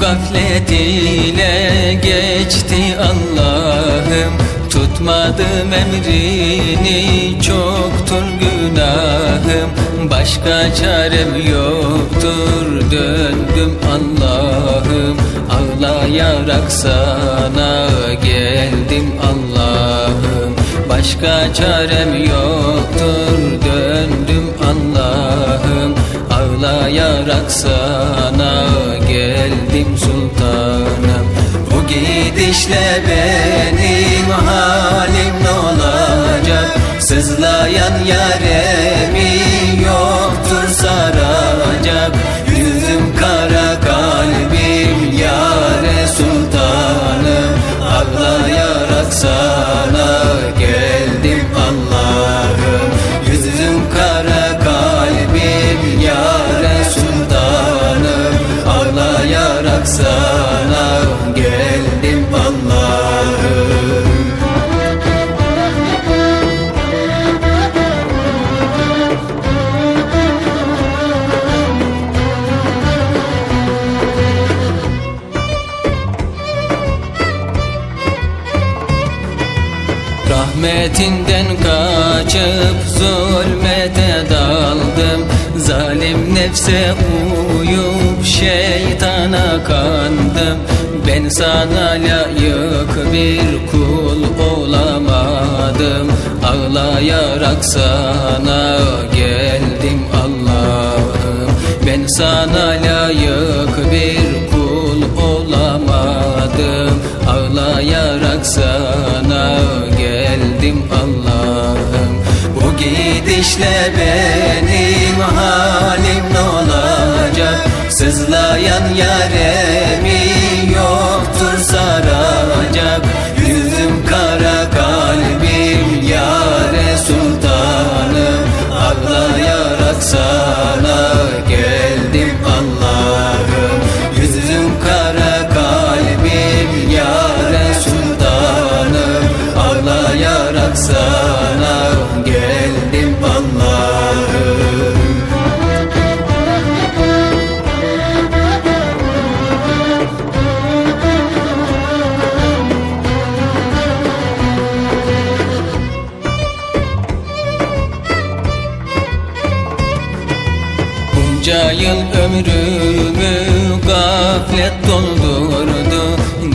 gaflet ile geçti Allah'ım. Tutmadım emrini çoktur günahım. Başka çarem yoktur döndüm Allah'ım. Ağlayarak sana geldim Allah'ım. Başka çarem yoktur döndüm Allah'ım. Ağlayarak sana gidişle benim halim ne olacak. Sızlayan yaremi Rahmetinden kaçıp zulmete daldım. Zalim nefse uyup şeytana kandım. Ben sana layık bir kul olamadım. Ağlayarak sana geldim Allah'ım. Ben sana layık bir kul olamadım. Ağlayarak sana geldim Allah'ım. Bu gidişle benim halim ne olacak. Sızlayan yaremi yoktur saracak yıl ömrümü gaflet doldurdu.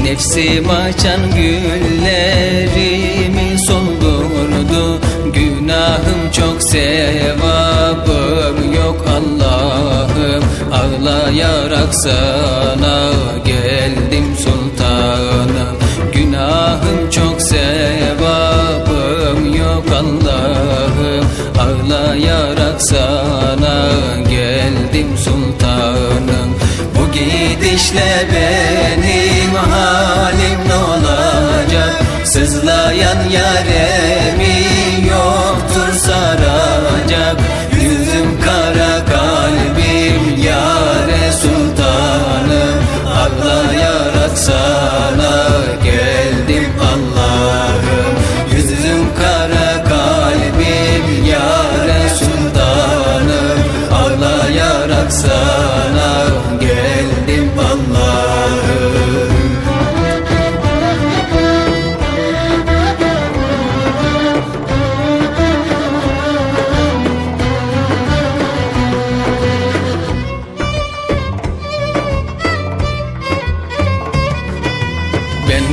Nefsim açan güllerimi soldurdu. Günahım çok sevabım yok Allah'ım. Ağlayarak sana gidişle benim halim ne olacak. Sızlayan yaremi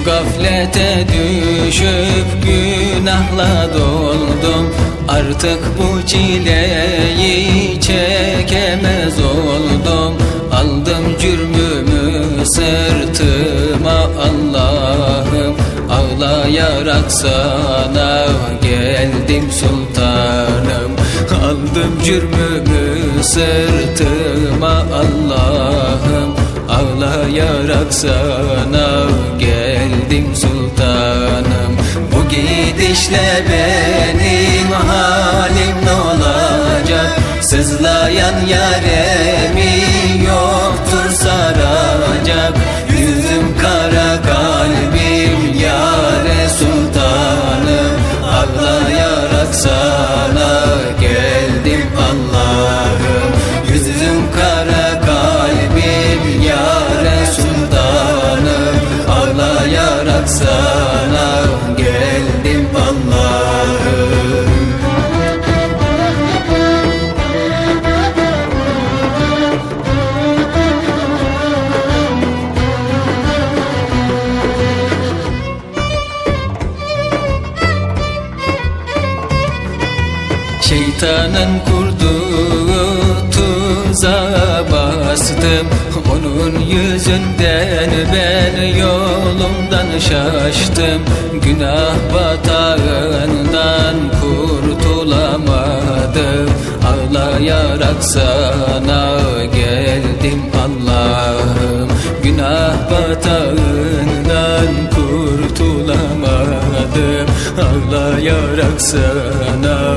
gaflete düşüp günahla doldum. Artık bu çileyi çekemez oldum. Aldım cürmümü sırtıma Allah'ım. Ağlayarak sana geldim sultanım. Aldım cürmümü sırtıma Allah'ım. Ağlayarak sana geldim sultanım Bu gidişle benim halim ne olacak. Sızlayan yaremi Şeytanın kurduğu tuzağa bastım. Onun yüzünden ben yolumdan şaştım. Günah batağından kurtulamadım. Ağlayarak sana geldim Allah'ım. Günah batağından kurtulamadım. Ağlayarak sana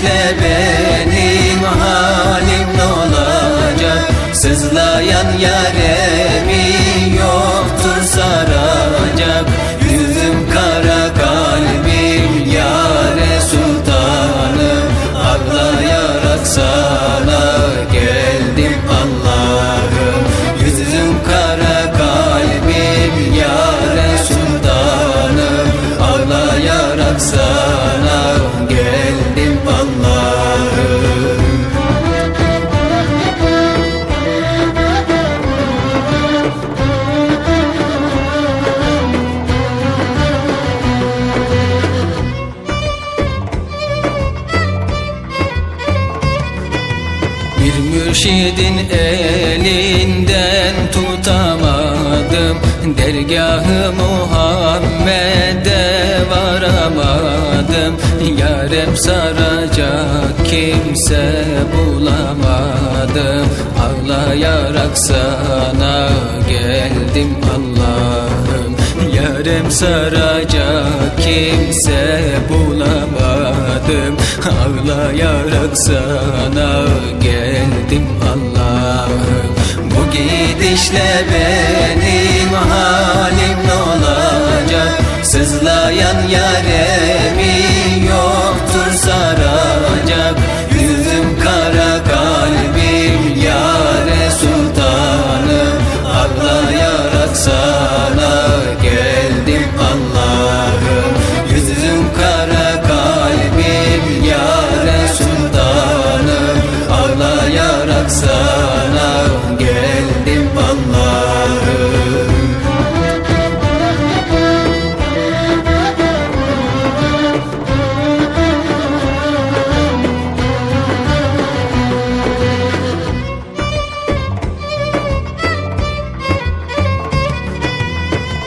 gidişle benim halim ne olacak. Sızlayan yaremi Dergahı Muhammed'e varamadım. Yarem saracak kimse bulamadım. Ağlayarak sana geldim Allah'ım. Yarem saracak kimse bulamadım. Ağlayarak sana geldim Allah'ım gidişle benim halim ne olacak. Sızlayan yaremi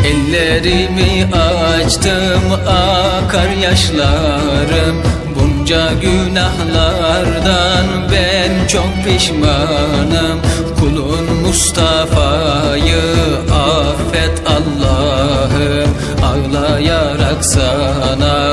Ellerimi açtım akar yaşlarım. Bunca günahlardan ben çok pişmanım. Kulun Mustafa'yı affet Allah'ım. Ağlayarak sana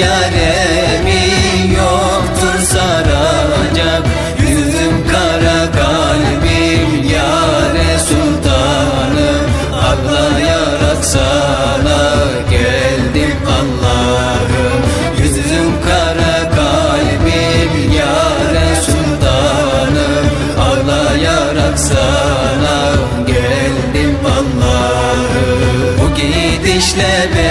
yaremi yoktur saracak. Yüzüm kara kalbim yare sultanım Ağlayarak sana geldim Allah'ım. Yüzüm kara kalbim yare sultanım Ağlayarak sana geldim Allah'ım. Bu gidişle benim